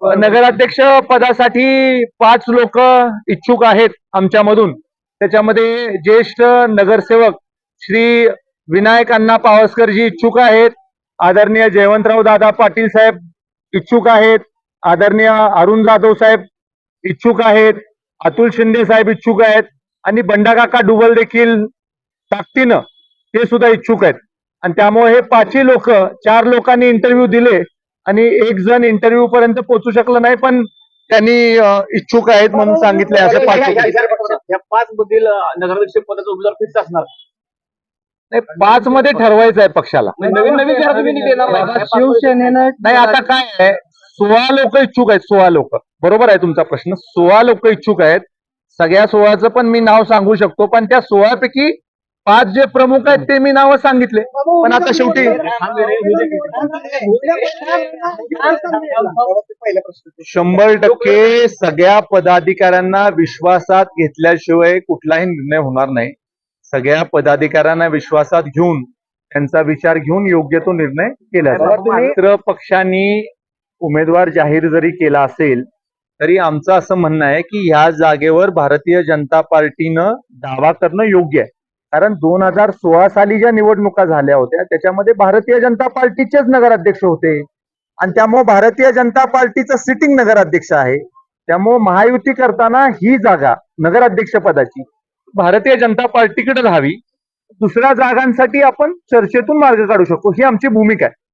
नगराध्यक्ष पदासाठी पाच लोक इच्छुक आहेत आमच्यामधून. त्याच्यामध्ये ज्येष्ठ नगरसेवक श्री विनायक अण्णा पावसकर जी इच्छुक आहेत. आदरणीय जयवंतराव दादा पाटील साहेब इच्छुक आहेत. आदरणीय अरुण जाधव साहेब इच्छुक आहेत. अतुल शिंदे साहेब इच्छुक आहेत. आणि बंडाकाका डुबल देखील ताकदीनं ते सुद्धा इच्छुक आहेत. आणि त्यामुळे हे पाचही लोक चार लोकांनी इंटरव्ह्यू दिले. आणि एक जण इंटरव्ह्यू पर्यंत पोहोचू शकलं नाही पण त्यांनी इच्छुक आहेत म्हणून सांगितले असं पाच या पाच मधील नगराध्यक्ष पदाचा उमेदवार फिक्स असणार. नाही पाच मध्ये ठरवायचं आहे पक्षाला नवीन नवीन. शिवसेनेनं नाही आता काय आहे? सोळा लोक इच्छुक आहेत सोळा लोक. बरोबर आहे तुमचा प्रश्न. सोळा लोक इच्छुक आहेत. सगळ्या सोळाचं पण मी नाव सांगू शकतो पण त्या सोळा पैकी पाच जे प्रमुख आहेत ते मी नाव सांगितले पण आता शेवटी शंभर टक्के सगळ्या पदाधिकाऱ्यांना विश्वासात घेतल्याशिवाय कुठलाही निर्णय होणार नाही सगळ्या पदाधिकाऱ्यांना विश्वासात घेऊन त्यांचा विचार घेऊन योग्य तो निर्णय केला. मित्र पक्षांनी उमेदवार जाहीर जरी केला असेल तरी आमचं असं म्हणणं आहे की ह्या जागेवर भारतीय जनता पार्टीनं दावा करणं योग्य आहे कारण दोन हजार सोळा साली ज्या निवडणुका झाल्या होत्या त्याच्यामध्ये भारतीय जनता पार्टीचेच नगराध्यक्ष होते. आणि त्यामुळे भारतीय जनता पार्टीचं सिटिंग नगराध्यक्ष आहे. त्यामुळे महायुती करताना ही जागा नगराध्यक्ष पदाची. भारतीय जनता पार्टीकडे राहावी. दुसऱ्या जागांसाठी आपण चर्चेतून मार्ग काढू शकतो. ही आमची भूमिका आहे.